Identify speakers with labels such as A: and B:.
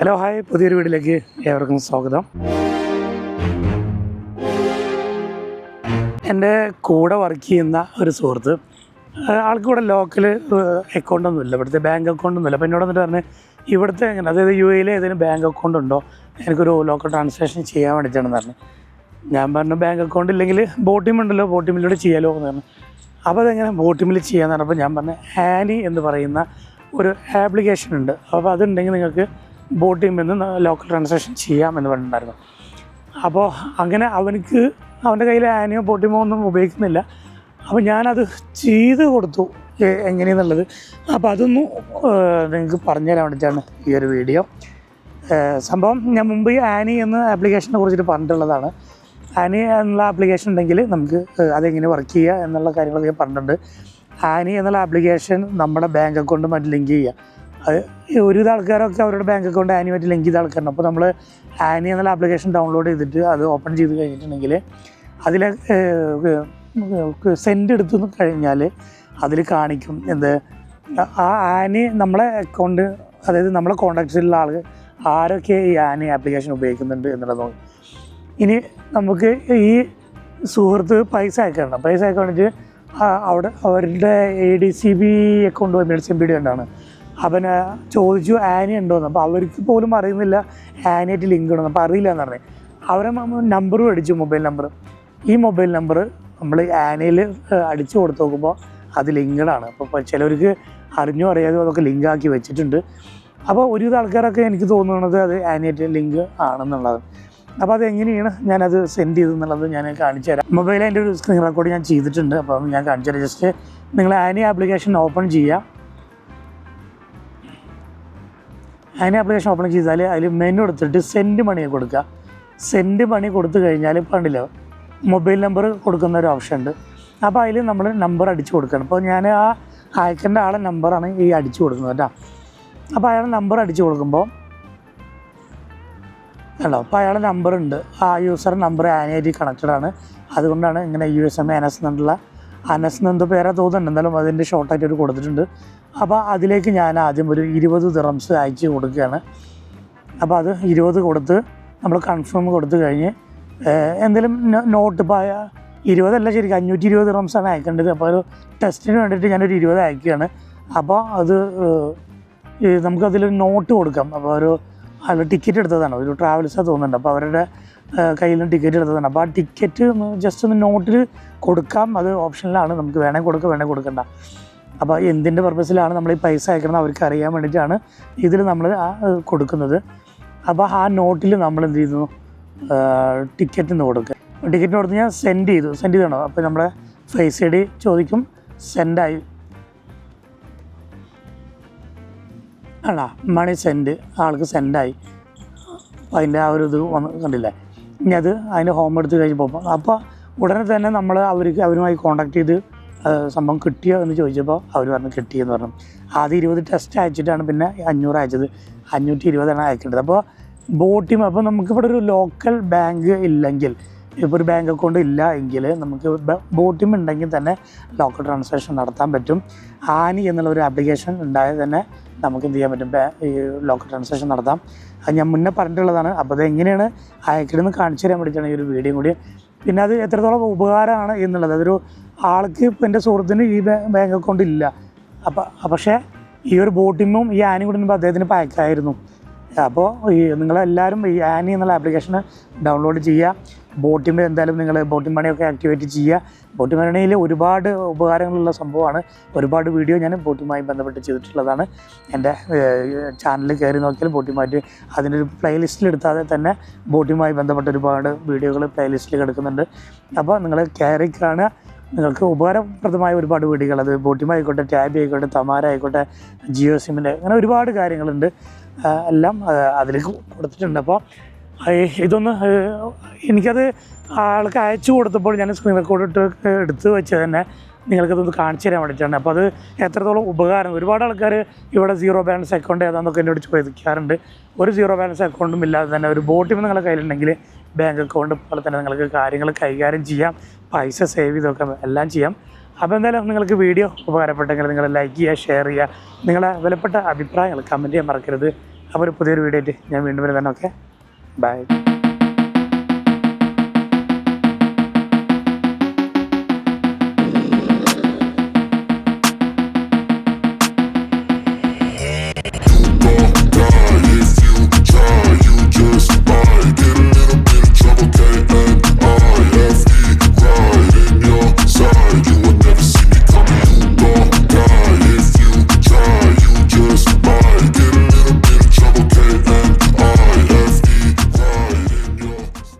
A: Hello hi. പുതിയൊരു വീട്ടിലേക്ക് ഏവർക്കും സ്വാഗതം. എന്റെ കൂടെ വർക്ക് ചെയ്യുന്ന ഒരു സുഹൃത്ത് ആൾക്ക് ഇവിടെ ലോക്കൽ അക്കൗണ്ടൊന്നുമില്ല ഇവിടുത്തെ ബാങ്ക് അക്കൗണ്ടൊന്നുമില്ല അപ്പോൾ എന്നോട് വന്നിട്ട് പറഞ്ഞ് ഇവിടുത്തെ എങ്ങനെ? അതായത് യു എയിലെ ഏതെങ്കിലും ബാങ്ക് അക്കൗണ്ട് ഉണ്ടോ? എനിക്കൊരു ലോക്കൽ ട്രാൻസാക്ഷൻ ചെയ്യാൻ വേണ്ടിയിട്ടാണെന്ന് പറഞ്ഞു. ഞാൻ പറഞ്ഞു ബാങ്ക് അക്കൗണ്ട് ഇല്ലെങ്കിൽ ബോട്ടിം ഉണ്ടല്ലോ ബോട്ടിമിലൂടെ ചെയ്യാലോ എന്ന് പറഞ്ഞു. അപ്പോൾ അതെങ്ങനെ ബോട്ടിമിൽ ചെയ്യാമെന്ന് പറഞ്ഞപ്പോൾ ഞാൻ പറഞ്ഞു ആനി എന്ന് പറയുന്ന ഒരു ആപ്ലിക്കേഷൻ ഉണ്ട്. അപ്പോൾ അതുണ്ടെങ്കിൽ നിങ്ങൾക്ക് ബോട്ടിൽ നിന്ന് ലോക്കൽ ട്രാൻസാക്ഷൻ ചെയ്യാമെന്ന് പറഞ്ഞിട്ടുണ്ടായിരുന്നു. അപ്പോൾ അങ്ങനെ അവനക്ക് അവന്റെ കയ്യിൽ ആനിയോ ബോട്ടിമോ ഒന്നും ഉപയോഗിക്കുന്നില്ല. അപ്പോൾ ഞാനത് ചെയ്ത് കൊടുത്തു എങ്ങനെയെന്നുള്ളത്. അപ്പോൾ അതൊന്നും നിങ്ങൾക്ക് പറഞ്ഞു തരാൻ വേണ്ടിയിട്ടാണ് ഈ ഒരു വീഡിയോ. സംഭവം ഞാൻ മുമ്പ് ഈ ആനി എന്ന ആപ്ലിക്കേഷനെ കുറിച്ചിട്ട് പറഞ്ഞിട്ടുള്ളതാണ്. ആനി എന്നുള്ള ആപ്ലിക്കേഷൻ ഉണ്ടെങ്കിൽ നമുക്ക് അതെങ്ങനെ വർക്ക് ചെയ്യുക എന്നുള്ള കാര്യങ്ങളൊക്കെ പറഞ്ഞിട്ടുണ്ട്. ആനി എന്നുള്ള ആപ്ലിക്കേഷൻ നമ്മുടെ ബാങ്ക് അക്കൗണ്ടുമായിട്ട് ലിങ്ക് ചെയ്യുക. അത് ഒരുവിധ ആൾക്കാരൊക്കെ അവരുടെ ബാങ്ക് അക്കൗണ്ട് ആനിയുമായിട്ട് ലിങ്ക് ചെയ്ത ആൾക്കാരുണ്ട്. അപ്പോൾ നമ്മൾ ആനി എന്നുള്ള ആപ്ലിക്കേഷൻ ഡൗൺലോഡ് ചെയ്തിട്ട് അത് ഓപ്പൺ ചെയ്ത് കഴിഞ്ഞിട്ടുണ്ടെങ്കിൽ അതിൽ സെൻഡ് എടുത്തു കഴിഞ്ഞാൽ അതിൽ കാണിക്കും എന്ത് ആ ആനി നമ്മളെ അക്കൗണ്ട് അതായത് നമ്മളെ കോണ്ടാക്ട്സിലുള്ള ആൾ ആരൊക്കെ ഈ ആനി ആപ്ലിക്കേഷൻ ഉപയോഗിക്കുന്നുണ്ട് എന്നുള്ളത് ഇനി നമുക്ക് ഈ സുഹൃത്ത് പൈസ അയക്കണം പൈസ അയക്കാൻ അവിടെ അവരുടെ A D C B account M L C B D ഉണ്ടാണ് അവന് ചോദിച്ചു ആനി ഉണ്ടോയെന്ന് അപ്പോൾ അവർക്ക് പോലും അറിയുന്നില്ല ആനിയായിട്ട് ലിങ്ക് ഉണ്ടെന്ന്. അപ്പോൾ അറിയില്ല എന്ന് പറഞ്ഞു. അവരെ നമ്പർ അടിച്ചു മൊബൈൽ നമ്പർ ഈ മൊബൈൽ നമ്പർ നമ്മൾ ആനയിൽ അടിച്ചു കൊടുത്ത് നോക്കുമ്പോൾ അത് ലിങ്ക്ഡാണ് അപ്പോൾ ചിലവർക്ക് അറിഞ്ഞോ അറിയാതോ അതൊക്കെ ലിങ്കാക്കി വെച്ചിട്ടുണ്ട്. അപ്പോൾ ഒരുവിധ ആൾക്കാരൊക്കെ എനിക്ക് തോന്നുന്നത് അത് ആനിയറ്റ് ലിങ്ക് ആണെന്നുള്ളത് അപ്പോൾ അത് എങ്ങനെയാണ് ഞാനത് സെൻഡ് ചെയ്തെന്നുള്ളത് ഞാൻ കാണിച്ചു തരാം. മൊബൈൽ അതിന്റെ ഒരു സ്ക്രീൻ റെക്കോർഡ് ഞാൻ ചെയ്തിട്ടുണ്ട്. അപ്പം ഞാൻ കാണിച്ചു തരാം. ജസ്റ്റ് നിങ്ങൾ ആനി ആപ്ലിക്കേഷൻ ഓപ്പൺ ചെയ്യുക. ആനി ആപ്ലിക്കേഷൻ ഓപ്പൺ ചെയ്താൽ അതിൽ മെനു എടുത്തിട്ട് സെൻഡ് മണി കൊടുക്കുക. സെൻഡ് മണി കൊടുത്തു കഴിഞ്ഞാൽ കണ്ടില്ല മൊബൈൽ നമ്പർ കൊടുക്കുന്ന ഒരു ഓപ്ഷൻ ഉണ്ട്. അപ്പോൾ അതിൽ നമ്മൾ നമ്പർ അടിച്ചു കൊടുക്കണം. അപ്പോൾ ഞാൻ ആ അയക്കേണ്ട ആളെ നമ്പറാണ് ഈ അടിച്ചു കൊടുക്കുന്നത് കേട്ടോ. അപ്പോൾ അയാൾ നമ്പർ അടിച്ചു കൊടുക്കുമ്പോൾ കണ്ടോ? അപ്പോൾ അയാളുടെ നമ്പറുണ്ട് ആ യൂസർ നമ്പർ ആനുവലി കണക്റ്റഡ് ആണ്. അതുകൊണ്ടാണ് ഇങ്ങനെ U S M N S എന്നുള്ള അനസ് എന്തോ പേരാ തോന്നുന്നുണ്ട്. എന്നാലും അതിന്റെ ഷോർട്ടായിട്ട് ഒരു കൊടുത്തിട്ടുണ്ട്. അപ്പോൾ അതിലേക്ക് ഞാൻ ആദ്യം ഒരു ഇരുപത് ദിറംസ് അയച്ച് കൊടുക്കുകയാണ്. അപ്പോൾ അത് ഇരുപത് കൊടുത്ത് നമ്മൾ കൺഫേം കൊടുത്തു കഴിഞ്ഞ് എന്തെങ്കിലും നോട്ട് ഇപ്പോൾ ഇരുപതല്ല ശരിക്കും അഞ്ഞൂറ്റി ഇരുപത് റംസാണ് അയക്കേണ്ടത്. അപ്പോൾ ഒരു ടെസ്റ്റിന് വേണ്ടിയിട്ട് ഞാനൊരു ഇരുപത് അയക്കുകയാണ്. അപ്പോൾ അത് നമുക്കതിലൊരു നോട്ട് കൊടുക്കാം. അപ്പോൾ ഒരു അതിൽ ടിക്കറ്റ് എടുത്തതാണ്. ഒരു ട്രാവൽസാണ് തോന്നുന്നുണ്ട്. അപ്പോൾ അവരുടെ കയ്യിൽ നിന്ന് ടിക്കറ്റ് എടുത്തതാണ്. അപ്പോൾ ആ ടിക്കറ്റ് ജസ്റ്റ് ഒന്ന് നോട്ടിൽ കൊടുക്കാം. അത് ഓപ്ഷനിലാണ് നമുക്ക് വേണേൽ കൊടുക്കാം വേണേൽ കൊടുക്കണ്ട. അപ്പോൾ എന്തിന്റെ പർപ്പസിലാണ് നമ്മൾ ഈ പൈസ അയക്കണം അവർക്ക് അറിയാൻ വേണ്ടിയിട്ടാണ് ഇതിൽ നമ്മൾ ആ കൊടുക്കുന്നത്. അപ്പോൾ ആ നോട്ടിൽ നമ്മൾ എന്ത് ചെയ്യുന്നു ടിക്കറ്റ് എന്ന് കൊടുക്കുക ടിക്കറ്റ് കൊടുത്ത് ഞാൻ സെൻഡ് ചെയ്തു. സെൻഡ് ചെയ്തണോ അപ്പോൾ നമ്മുടെ ഫേസ് ഐ ഡി ചോദിക്കും. സെൻഡായി ആണോ? മണി സെൻഡ് ആൾക്ക് സെൻഡായി അപ്പോൾ അതിന്റെ ആ ഒരു ഇത് വന്ന് കണ്ടില്ലേ? ഇനി അത് അതിന്റെ ഹോം എടുത്ത് കഴിഞ്ഞപ്പോൾ അപ്പോൾ ഉടനെ തന്നെ നമ്മൾ അവർക്ക് അവരുമായി കോൺടാക്ട് ചെയ്ത് സംഭവം കിട്ടിയോ എന്ന് ചോദിച്ചപ്പോൾ അവർ പറഞ്ഞു കിട്ടിയെന്ന് പറഞ്ഞു. ആദ്യം ഇരുപത് ടെസ്റ്റ് അയച്ചിട്ടാണ് പിന്നെ അഞ്ഞൂറ് അയച്ചത്. അഞ്ഞൂറ്റി ഇരുപതാണ് അയക്കേണ്ടത്. അപ്പോൾ ബോട്ടിം അപ്പോൾ നമുക്കിവിടെ ഒരു ലോക്കൽ ബാങ്ക് ഇല്ലെങ്കിൽ ഇപ്പോൾ ഒരു ബാങ്ക് അക്കൗണ്ട് ഇല്ല എങ്കിൽ നമുക്ക് ബോട്ടിം ഉണ്ടെങ്കിൽ തന്നെ ലോക്കൽ ട്രാൻസാക്ഷൻ നടത്താൻ പറ്റും. ആനി എന്നുള്ള ഒരു ആപ്ലിക്കേഷൻ ഉണ്ടായത് തന്നെ നമുക്ക് എന്ത് ചെയ്യാൻ പറ്റും? ഈ ലോക്കൽ ട്രാൻസാക്ഷൻ നടത്താം. അത് ഞാൻ മുന്നേ പറഞ്ഞിട്ടുള്ളതാണ്. അപ്പോൾ അത് എങ്ങനെയാണ്? അയക്കണമെന്ന് കാണിച്ചു തരാൻ വേണ്ടിയിട്ടാണ് ഈ ഒരു വീഡിയോ കൂടി. പിന്നെ അത് എത്രത്തോളം ഉപകാരമാണ് എന്നുള്ളത്. അതൊരു ആൾക്ക് ഇപ്പം എന്റെ സുഹൃത്തിന് ഈ ബാങ്ക് അക്കൗണ്ട് ഇല്ല. അപ്പം പക്ഷേ ഈ ഒരു ബോട്ടിമും ഈ ആനി കൂടി അദ്ദേഹത്തിന് പാക്കായിരുന്നു. അപ്പോൾ ഈ നിങ്ങളെല്ലാവരും ഈ ആനി എന്നുള്ള ആപ്ലിക്കേഷൻ ഡൗൺലോഡ് ചെയ്യുക. ബോട്ടിമ് എന്തായാലും നിങ്ങൾ ബോട്ടിംഗ് മണിയൊക്കെ ആക്ടിവേറ്റ് ചെയ്യുക. ബോട്ടിംഗ് മണിയിൽ ഒരുപാട് ഉപകാരങ്ങളുള്ള സംഭവമാണ്. ഒരുപാട് വീഡിയോ ഞാൻ ബോട്ടിമായി ബന്ധപ്പെട്ട് ചെയ്തിട്ടുള്ളതാണ്. എന്റെ ചാനലിൽ കയറി നോക്കിയാൽ ബോട്ടുമായിട്ട് അതിനൊരു പ്ലേലിസ്റ്റിൽ എടുത്താതെ തന്നെ ബോട്ടിമായി ബന്ധപ്പെട്ട ഒരുപാട് വീഡിയോകൾ പ്ലേലിസ്റ്റിൽ കിടക്കുന്നുണ്ട്. അപ്പോൾ നിങ്ങൾ കയറി കാണുക. നിങ്ങൾക്ക് ഉപകാരപ്രദമായ ഒരുപാട് വീടുകൾ അത് ബോട്ടിമായിക്കോട്ടെ ടാബി ആയിക്കോട്ടെ തമാര ആയിക്കോട്ടെ ജിയോ സിമ്മിന്റെ അങ്ങനെ ഒരുപാട് കാര്യങ്ങളുണ്ട്. എല്ലാം അതിലേക്ക് കൊടുത്തിട്ടുണ്ട്. അപ്പോൾ ഇതൊന്ന് എനിക്കത് ആൾക്ക് അയച്ചു കൊടുത്തപ്പോൾ ഞാൻ സ്ക്രീൻ റെക്കോർഡ് ഇട്ട് എടുത്ത് വെച്ച് തന്നെ നിങ്ങൾക്കതൊന്ന് കാണിച്ചു തരാൻ വേണ്ടിയിട്ടാണ്. അപ്പോൾ അത് എത്രത്തോളം ഉപകാരം? ഒരുപാട് ആൾക്കാർ ഇവിടെ സീറോ ബാലൻസ് അക്കൗണ്ട് ഏതാണെന്നൊക്കെ എന്നോട് ചോദിക്കാറുണ്ട്. ഒരു സീറോ ബാലൻസ് അക്കൗണ്ടും ഇല്ലാതെ തന്നെ ഒരു ബോട്ടിൽ നിങ്ങളുടെ കയ്യിലുണ്ടെങ്കിൽ ബാങ്ക് അക്കൗണ്ട് പോലെ തന്നെ നിങ്ങൾക്ക് കാര്യങ്ങൾ കൈകാര്യം ചെയ്യാം. പൈസ സേവ് ചെയ്തൊക്കെ എല്ലാം ചെയ്യാം. അപ്പോൾ എന്തായാലും നിങ്ങൾക്ക് വീഡിയോ ഉപകാരപ്പെട്ടെങ്കിൽ നിങ്ങൾ ലൈക്ക് ചെയ്യുക ഷെയർ ചെയ്യുക. നിങ്ങളുടെ വിലപ്പെട്ട അഭിപ്രായങ്ങൾ കമന്റ് ചെയ്യാൻ മറക്കരുത്. അപ്പോൾ ഒരു പുതിയൊരു വീഡിയോ ആയിട്ട് ഞാൻ വീണ്ടും വരുന്നതാണ്. Okay bye